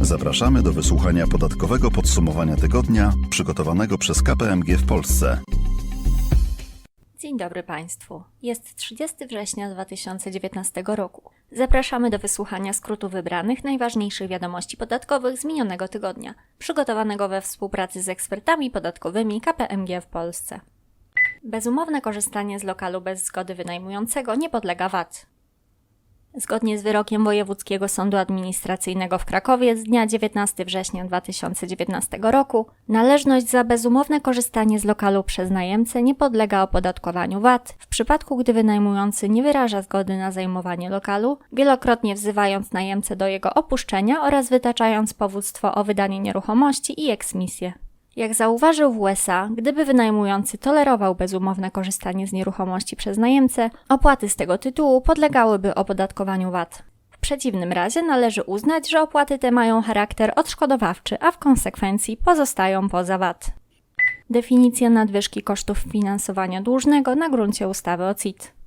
Zapraszamy do wysłuchania podatkowego podsumowania tygodnia przygotowanego przez KPMG w Polsce. Dzień dobry Państwu. Jest 30 września 2019 roku. Zapraszamy do wysłuchania skrótu wybranych najważniejszych wiadomości podatkowych z minionego tygodnia, przygotowanego we współpracy z ekspertami podatkowymi KPMG w Polsce. Bezumowne korzystanie z lokalu bez zgody wynajmującego nie podlega VAT. Zgodnie z wyrokiem Wojewódzkiego Sądu Administracyjnego w Krakowie z dnia 19 września 2019 roku, należność za bezumowne korzystanie z lokalu przez najemcę nie podlega opodatkowaniu VAT w przypadku, gdy wynajmujący nie wyraża zgody na zajmowanie lokalu, wielokrotnie wzywając najemcę do jego opuszczenia oraz wytaczając powództwo o wydanie nieruchomości i eksmisję. Jak zauważył w USA, gdyby wynajmujący tolerował bezumowne korzystanie z nieruchomości przez najemcę, opłaty z tego tytułu podlegałyby opodatkowaniu VAT. W przeciwnym razie należy uznać, że opłaty te mają charakter odszkodowawczy, a w konsekwencji pozostają poza VAT. Definicja nadwyżki kosztów finansowania dłużnego na gruncie ustawy o CIT.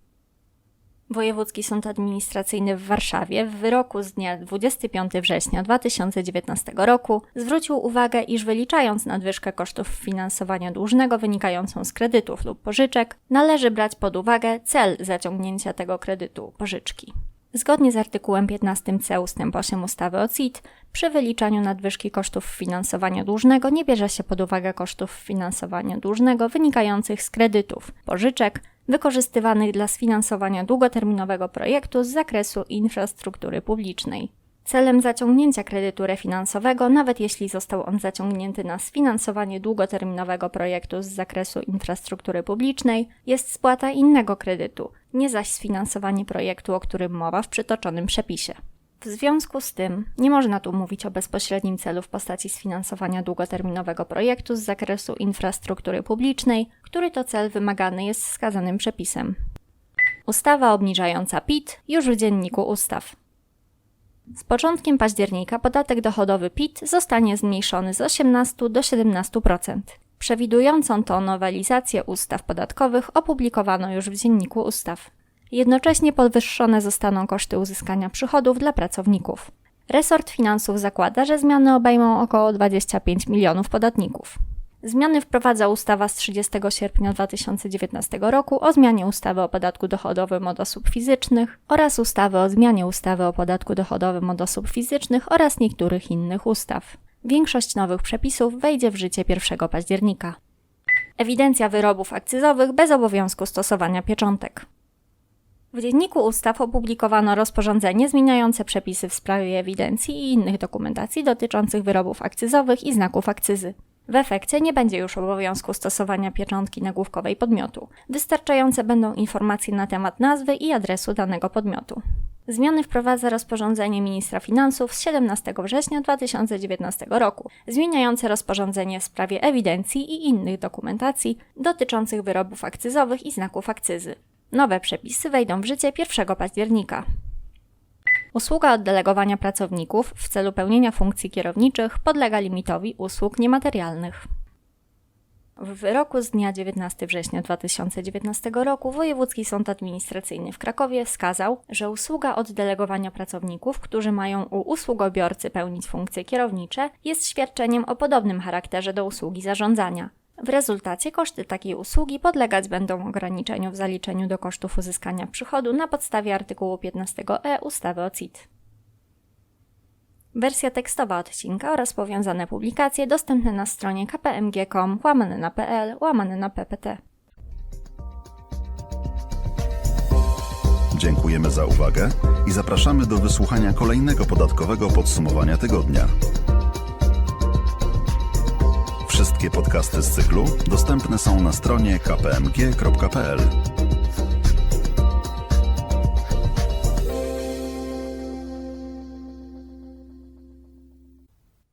Wojewódzki Sąd Administracyjny w Warszawie w wyroku z dnia 25 września 2019 roku zwrócił uwagę, iż wyliczając nadwyżkę kosztów finansowania dłużnego wynikającą z kredytów lub pożyczek, należy brać pod uwagę cel zaciągnięcia tego kredytu pożyczki. Zgodnie z artykułem 15c ust. 8 ustawy o CIT, przy wyliczaniu nadwyżki kosztów finansowania dłużnego nie bierze się pod uwagę kosztów finansowania dłużnego wynikających z kredytów, pożyczek, wykorzystywanych dla sfinansowania długoterminowego projektu z zakresu infrastruktury publicznej. Celem zaciągnięcia kredytu refinansowego, nawet jeśli został on zaciągnięty na sfinansowanie długoterminowego projektu z zakresu infrastruktury publicznej, jest spłata innego kredytu, nie zaś sfinansowanie projektu, o którym mowa w przytoczonym przepisie. W związku z tym nie można tu mówić o bezpośrednim celu w postaci sfinansowania długoterminowego projektu z zakresu infrastruktury publicznej, który to cel wymagany jest wskazanym przepisem. Ustawa obniżająca PIT już w dzienniku ustaw. Z początkiem października podatek dochodowy PIT zostanie zmniejszony z 18 do 17%. Przewidującą to nowelizację ustaw podatkowych opublikowano już w dzienniku ustaw. Jednocześnie podwyższone zostaną koszty uzyskania przychodów dla pracowników. Resort Finansów zakłada, że zmiany obejmą około 25 milionów podatników. Zmiany wprowadza ustawa z 30 sierpnia 2019 roku o zmianie ustawy o podatku dochodowym od osób fizycznych oraz ustawy o zmianie ustawy o podatku dochodowym od osób fizycznych oraz niektórych innych ustaw. Większość nowych przepisów wejdzie w życie 1 października. Ewidencja wyrobów akcyzowych bez obowiązku stosowania pieczątek. W Dzienniku Ustaw opublikowano rozporządzenie zmieniające przepisy w sprawie ewidencji i innych dokumentacji dotyczących wyrobów akcyzowych i znaków akcyzy. W efekcie nie będzie już obowiązku stosowania pieczątki nagłówkowej podmiotu. Wystarczające będą informacje na temat nazwy i adresu danego podmiotu. Zmiany wprowadza rozporządzenie ministra finansów z 17 września 2019 roku, zmieniające rozporządzenie w sprawie ewidencji i innych dokumentacji dotyczących wyrobów akcyzowych i znaków akcyzy. Nowe przepisy wejdą w życie 1 października. Usługa oddelegowania pracowników w celu pełnienia funkcji kierowniczych podlega limitowi usług niematerialnych. W wyroku z dnia 19 września 2019 roku Wojewódzki Sąd Administracyjny w Krakowie wskazał, że usługa oddelegowania pracowników, którzy mają u usługobiorcy pełnić funkcje kierownicze, jest świadczeniem o podobnym charakterze do usługi zarządzania. W rezultacie koszty takiej usługi podlegać będą ograniczeniu w zaliczeniu do kosztów uzyskania przychodu na podstawie artykułu 15e ustawy o CIT. Wersja tekstowa odcinka oraz powiązane publikacje dostępne na stronie kpmg.com łamane na pl łamane na ppt. Dziękujemy za uwagę i zapraszamy do wysłuchania kolejnego podatkowego podsumowania tygodnia. Wszystkie podcasty z cyklu dostępne są na stronie kpmg.pl.